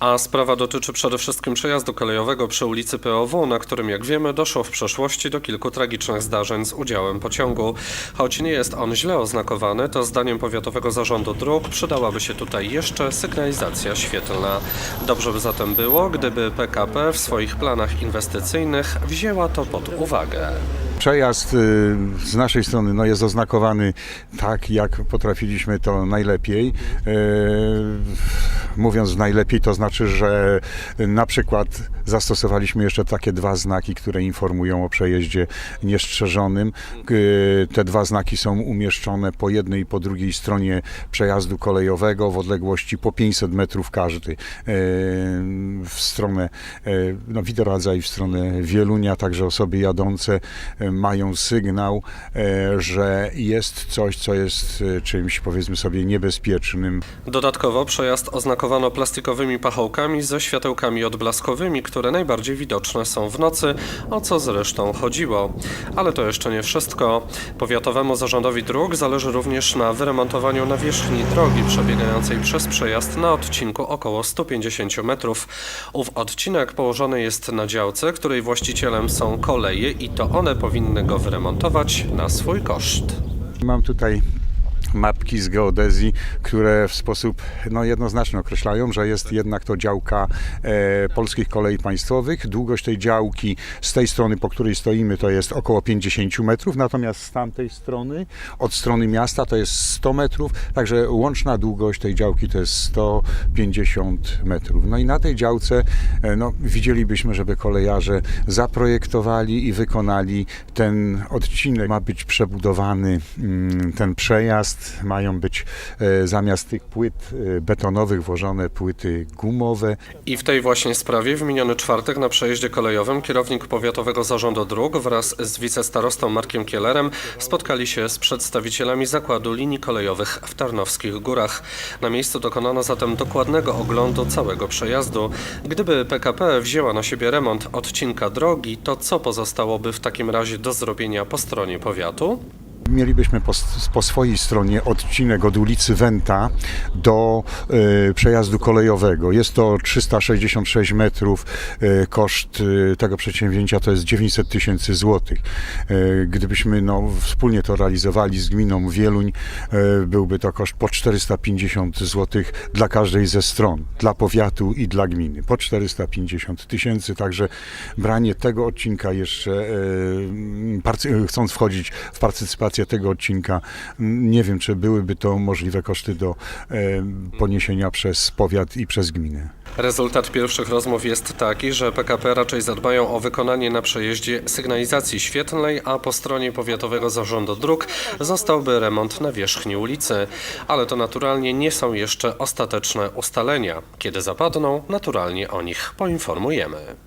A sprawa dotyczy przede wszystkim przejazdu kolejowego przy ulicy POW, na którym, jak wiemy, doszło w przeszłości do kilku tragicznych zdarzeń z udziałem pociągu. Choć nie jest on źle oznakowany, to zdaniem Powiatowego Zarządu Dróg przydałaby się tutaj jeszcze sygnalizacja świetlna. Dobrze by zatem było, gdyby PKP w swoich planach inwestycyjnych wzięła to pod uwagę. Przejazd y, z naszej strony no, jest oznakowany tak, jak potrafiliśmy to najlepiej. Mówiąc najlepiej, to znaczy, że na przykład zastosowaliśmy jeszcze takie dwa znaki, które informują o przejeździe niestrzeżonym. Te dwa znaki są umieszczone po jednej i po drugiej stronie przejazdu kolejowego w odległości po 500 metrów każdy y, w stronę y, no, Widoradza i w stronę Wielunia, także osoby jadące y, mają sygnał, że jest coś, co jest czymś powiedzmy sobie niebezpiecznym. Dodatkowo przejazd oznakowano plastikowymi pachołkami ze światełkami odblaskowymi, które najbardziej widoczne są w nocy, o co zresztą chodziło. Ale to jeszcze nie wszystko. Powiatowemu Zarządowi Dróg zależy również na wyremontowaniu nawierzchni drogi przebiegającej przez przejazd na odcinku około 150 metrów. Ów odcinek położony jest na działce, której właścicielem są koleje i to one powinny go wyremontować na swój koszt. Mam tutaj mapki z geodezji, które w sposób no, jednoznaczny określają, że jest jednak to działka e, polskich kolei państwowych. Długość tej działki z tej strony, po której stoimy, to jest około 50 metrów, natomiast z tamtej strony, od strony miasta, to jest 100 metrów, także łączna długość tej działki to jest 150 metrów. No i na tej działce e, no, widzielibyśmy, żeby kolejarze zaprojektowali i wykonali ten odcinek. Ma być przebudowany mm, ten przejazd, mają być e, zamiast tych płyt e, betonowych włożone płyty gumowe. I w tej właśnie sprawie w miniony czwartek na przejeździe kolejowym kierownik Powiatowego Zarządu Dróg wraz z wicestarostą Markiem Kielerem spotkali się z przedstawicielami Zakładu Linii Kolejowych w Tarnowskich Górach. Na miejscu dokonano zatem dokładnego oglądu całego przejazdu. Gdyby PKP wzięła na siebie remont odcinka drogi, to co pozostałoby w takim razie do zrobienia po stronie powiatu? Mielibyśmy po, po swojej stronie odcinek od ulicy Wenta do e, przejazdu kolejowego. Jest to 366 metrów. E, koszt e, tego przedsięwzięcia to jest 900 tysięcy złotych. Gdybyśmy no, wspólnie to realizowali z gminą Wieluń, byłby to koszt po 450 złotych dla każdej ze stron, dla powiatu i dla gminy. Po 450 tysięcy, także branie tego odcinka jeszcze, parcy- chcąc wchodzić w partycypację tego odcinka, nie wiem, czy byłyby to możliwe koszty do e, poniesienia przez powiat i przez gminę. Rezultat pierwszych rozmów jest taki, że PKP raczej zadbają o wykonanie na przejeździe sygnalizacji świetlnej, a po stronie Powiatowego Zarządu Dróg zostałby remont nawierzchni ulicy. Ale to naturalnie nie są jeszcze ostateczne ustalenia. Kiedy zapadną, naturalnie o nich poinformujemy.